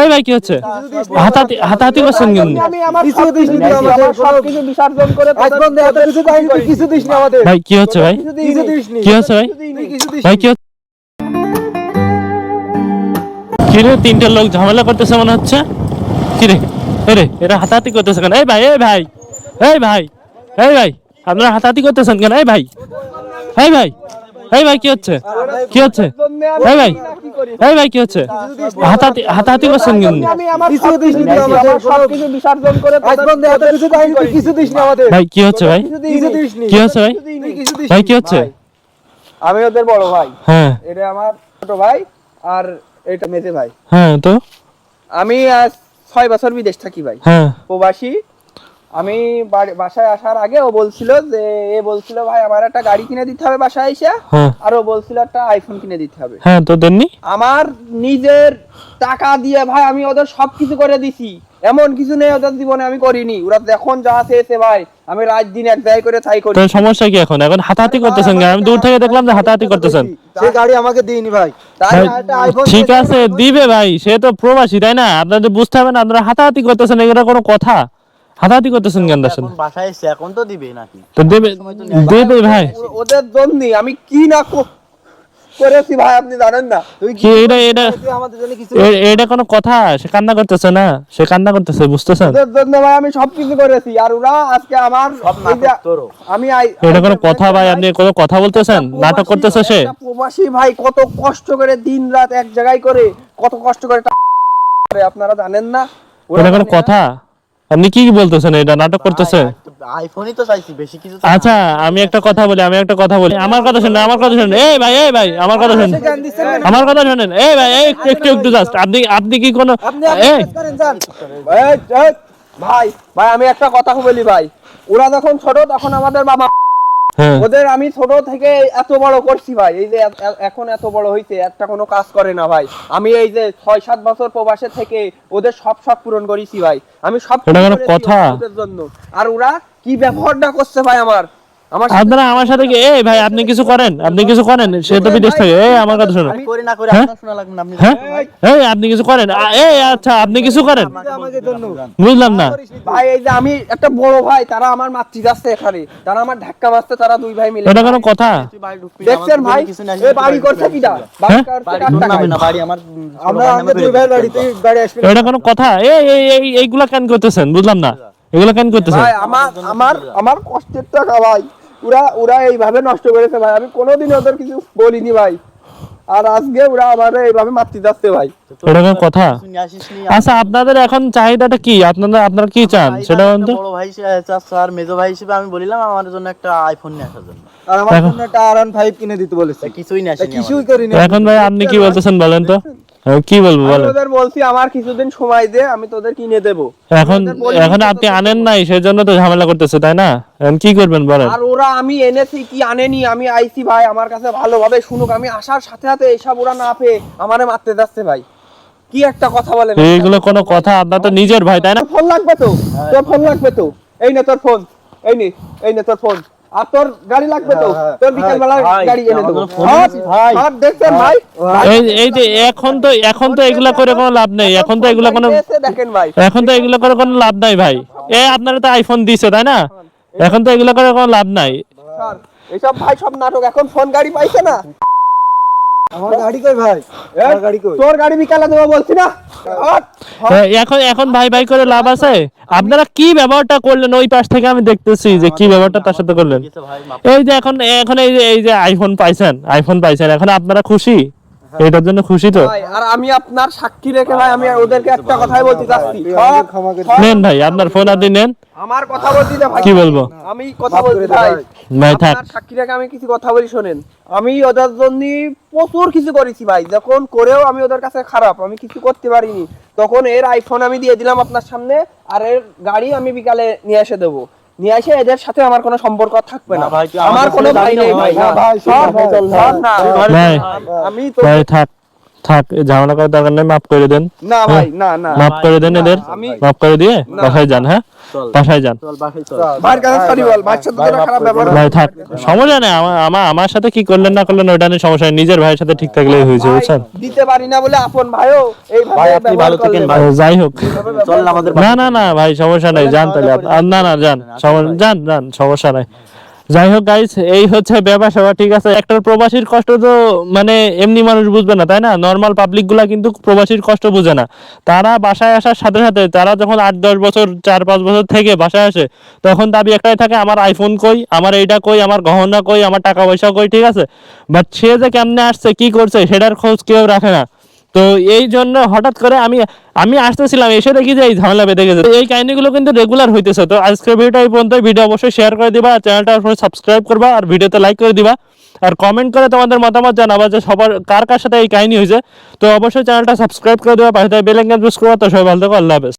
এই ভাই কি হচ্ছে? হাতাহাতি হাতাহাতি করছেন কিন্তু ভাই কি হচ্ছে ভাই? কিছু দিস নি। কি হচ্ছে ভাই? ভাই কি হচ্ছে? কিরে তিনটে লোক ঝামেলা করতেছে মনে হচ্ছে? কিরে এরে এরা হাতাহাতি করতেছে কেন? এই ভাই এই ভাই এই ভাই এই ভাই আপনারা হাতাহাতি করতেছেন কেন? এই ভাই এই ভাই এই ভাই কি হচ্ছে? কি হচ্ছে? এই ভাই এই ভাই কি হচ্ছে? হাতাহাতি হাতাহাতি করছেন কিন্তু ভাই কি হচ্ছে ভাই? কি হচ্ছে ভাই? ভাই কি হচ্ছে? আমি ওদের বড় ভাই। হ্যাঁ। এটা আমার ছোট ভাই আর এটা মেজে ভাই। হ্যাঁ তো? আমি আজ ছয় বছর বিদেশ থাকি ভাই। হ্যাঁ। প্রবাসী আমি বাসায় আসার আগে ও বলছিল যে এ বলছিল ভাই আমার একটা গাড়ি কিনে দিতে হবে বাসায় এসে। হ্যাঁ। আর ও বলছিল একটা আইফোন কিনে দিতে হবে। হ্যাঁ তো দেননি? আমার নিজের টাকা দিয়ে ভাই আমি ওদের সবকিছু করে দিছি। এমন কিছু নেই ওদের জীবনে আমি করিনি। ওরা এখন যা চেয়েছে ভাই আমি রাত দিন এক জায়গায় করে তাই করি। তো সমস্যা কি এখন? এখন হাতাহাতি করতেছেন? আমি দূর থেকে দেখলাম যে হাতাহাতি করতেছেন। সে গাড়ি আমাকে দিইনি ভাই। ঠিক আছে দিবে ভাই। সে তো প্রবাসী তাই না? আপনাদের বুঝতে হবে না আপনারা হাতাহাতি করতেছেন এগুলো কোনো কথা। হাতাহাতি করতেছেন কেন সাথে? বাসায় এসে এখন তো দিবে নাকি? তো দেবে দেবে ভাই। ওদের জন্য আমি কি না করেছি ভাই আপনি জানেন না। কি এটা এটা আমাদের জন্য এটা কোনো কথা? সে কান্না করতেছে না? সে কান্না করতেছে বুঝতেছেন? ওদের জন্য ভাই আমি সব কিছু করেছি। আর ওরা আজকে আমার আমি এটা কোনো কথা ভাই আপনি কোনো কথা বলতেছেন? নাটক করতেছে সে? প্রবাসী ভাই কত কষ্ট করে দিন রাত এক জায়গায় করে কত কষ্ট করে আপনারা জানেন না? ওরা এটা কোনো কথা? আপনি কি বলতেছেন? এটা নাটক করতেছে? আইফোনই তো চাইছি বেশি কিছু আচ্ছা আমি একটা কথা বলি আমি একটা কথা বলি। আমার কথা শুনেন আমার কথা শুনেন। এই ভাই এই ভাই আমার কথা শুনেন? আমার কথা শুনেন। এই ভাই এই একটু একটু জাস্ট আপনি আপনি কি কোনো এই ভাই ভাই আমি একটা কথা বলি ভাই। ওরা যখন ছোট তখন আমাদের বাবা ওদের আমি ছোট থেকে এত বড় করছি ভাই এই যে এখন এত বড় হইছে একটা কোনো কাজ করে না ভাই। আমি এই যে ছয় সাত বছর প্রবাসে থেকে ওদের সব সব পূরণ করেছি ভাই। আমি সব কথা? ওদের জন্য। আর ওরা কি ব্যবহারটা করছে ভাই আমার? আপনারা আমার সাথে কি এই ভাই আপনি কিছু করেন আপনি কিছু করেন সে তো বিদেশ থেকে। এই আমার কথা শুনুন। করি না করে? আপনার শোনা লাগবে না আপনি এই আপনি কিছু করেন। এই আচ্ছা আপনি কিছু করেন। বুঝলাম না। ভাই এই যে আমি একটা বড় ভাই তারা আমার মাতৃ যাচ্ছে এখানে। তারা আমার ধাক্কা মারছে তারা দুই ভাই মিলে। এটা কোনো কথা? বাড়ি দেখছেন ভাই? এ বাড়ি করছে কিটা? বাড়ি হ্যাঁ? করছে বাড়ি? না, বাড়ি আমার আমরা আমাদের দুই ভাই বাড়িতে হবে। গাড়ি আসবে এটা কোনো কথা? এই এই এই এইগুলা কেন করতেছেন? বুঝলাম না। এগুলা কেন করতেছেন? ভাই আমার আমার আমার কষ্টের টাকা ভাই। ওরা ওরা এইভাবে নষ্ট করেছে ভাই। আমি কোনোদিন ওদের কিছু বলিনি ভাই। আর আজকে ওরা আমার এইভাবে মারতে যাচ্ছে ভাই। কোনো কথা? নি, আচ্ছা আপনাদের এখন চাহিদাটা কি? আপনারা আপনারা কি চান? সেটা বলুন তো। বড় ভাই হিসেবে, চাচা আর মেজো ভাই হিসেবে আমি বলিলাম আমার জন্য একটা আইফোন নিয়ে আসার জন্য। আর আমার জন্য একটা আর ফাইভ কিনে দিতে বলেছে। কিছুই নিয়ে আসেনি কিছুই করিনি। এখন ভাই আপনি কি বলতেছেন বলেন তো? কি বলব আমি বলেন। ওদের বলছি আমার কিছুদিন সময় দে আমি তোদের কিনে দেবো। এখন এখন আপনি আনেন নাই সেজন্য তো ঝামেলা করতেছে তাই না? এখন কি করবেন বলেন। আর ওরা আমি এনেছি কি আনেনি আমি আইছি ভাই আমার কাছে ভালোভাবে শুনুক আমি আসার সাথে সাথে এইসব ওরা না পেয়ে আমারে মারতে যাচ্ছে ভাই। কি একটা কথা বলেন এইগুলো কোনো কথা আপনার তো নিজের ভাই তাই না? ফোন লাগবে তো? তোর ফোন লাগবে তো? এই নে তোর ফোন এই নে এই নে তোর ফোন। আর তোর গাড়ি লাগবে তো? হ্যাঁ, তোর বিকেল বেলা গাড়ি এনে দেবো। আছে, ভাই। দেখছেন ভাই এই এই যে এখন তো এখন তো এগুলা করে কোনো লাভ নেই। এখন তো এগুলা কোনো দেখেন ভাই। এখন তো এগুলো করে কোনো লাভ নাই ভাই। এ আপনারা তো আইফোন দিছে তাই না? এখন তো এগুলো করে কোনো লাভ নাই। স্যার এইসব ভাই সব নাটক। এখন ফোন গাড়ি পাইছে না? আমার গাড়ি কই ভাই? আমার গাড়ি কই? তোর গাড়ি বিকালে দেবো বলছি না? এখন এখন ভাই ভাই করে লাভ আছে? আপনারা কি ব্যবহারটা করলেন ওই পাশ থেকে আমি দেখতেছি যে কি ব্যবহারটা তার সাথে করলেন? এই যে এখন এখন এই যে এই যে আইফোন পাইছেন আইফোন পাইছেন এখন আপনারা খুশি? এটার জন্য খুশি তো? আর আমি আপনার সাক্ষী রেখে ভাই আমি ওদেরকে একটা কথাই বলতে চাচ্ছি। নেন ভাই আপনার ফোন আপনি নেন। আমার কথা বলছি না ভাই। কি বলব? আমি কথা বলছি ভাই ভাই। ভাই থাক। আপনার সাক্ষী রেখে আমি কিছু কথা বলি শোনেন। আমি ওদের জন্য প্রচুর কিছু করেছি ভাই। যখন করেও আমি ওদের কাছে খারাপ আমি কিছু করতে পারিনি। তখন এর আইফোন আমি দিয়ে দিলাম আপনার সামনে আর এর গাড়ি আমি বিকালে নিয়ে এসে দেবো। নিয়ে আসে এদের সাথে আমার কোনো সম্পর্ক থাকবে না। আমার কোনো ভাই নেই। ভাই, ভাই না ভাই সব ভাই, চল না। আমি তো থাক ঝামেলা করার দরকার নেই মাফ করে দেন। না ভাই না না। মাফ করে দেন এদের। মাফ করে দিয়ে বাসায় যান হ্যাঁ? বাসায় যান। চল বাসায় চল। ভাইয়ের কাছে সরি বল ভাইয়ের সাথে খারাপ ব্যবহার ভাই থাক। সমস্যা নেই আমার আমার সাথে কি করলেন না করলেন ওটা নিয়ে সমস্যা নেই। নিজের ভাইয়ের সাথে ঠিক থাকলেই হয়েছে বুঝছেন? দিতে পারি না বলে আপন ভাইও এই ভাই, আপনি ভালো থাকেন, ভাই। যাই হোক। চল না আমাদের না না না ভাই সমস্যা নাই যান তাহলে। আর না না যান। যান যান সমস্যা নাই। যাই হোক গাইস এই হচ্ছে ব্যাপার স্যাপার ঠিক আছে, একটা প্রবাসীর কষ্ট তো মানে এমনি মানুষ বুঝবে না, তাই না? নর্মাল পাবলিকগুলা কিন্তু প্রবাসীর কষ্ট বুঝে না। তারা বাসায় আসার সাথে সাথে, তারা যখন আট, দশ বছর, চার, পাঁচ বছর থেকে বাসায় আসে, তখন দাবি একটাই থাকে, আমার আইফোন কই? আমার এইটা কই? আমার গহনা কই? আমার টাকা পয়সা কই? ঠিক আছে? বাট সে যে কেমনে আসছে, কি করছে, সেটার খোঁজ কেউ রাখে না। তো এই জন্য হঠাৎ করে আমি আমি আসতেছিলাম, এসে দেখি যে এই ঝামেলা বেঁধে গেছে। এই কাহিনীগুলো কিন্তু রেগুলার হইতেছে। তো আজকে ভিডিওটা এই পর্যন্ত ভিডিও অবশ্যই শেয়ার করে দিবা চ্যানেলটা সাবস্ক্রাইব করবা, আর ভিডিওতে লাইক করে দিবা। আর কমেন্ট করে তোমাদের মতামত জানাবা যে সবার, কার কার সাথে এই কাহিনী হয়েছে তো অবশ্যই চ্যানেলটা সাবস্ক্রাইব করে দেবা, পাশে বেল আইকন করবা। তো সবাই ভালো থাকো, আল্লাহ হাফেজ।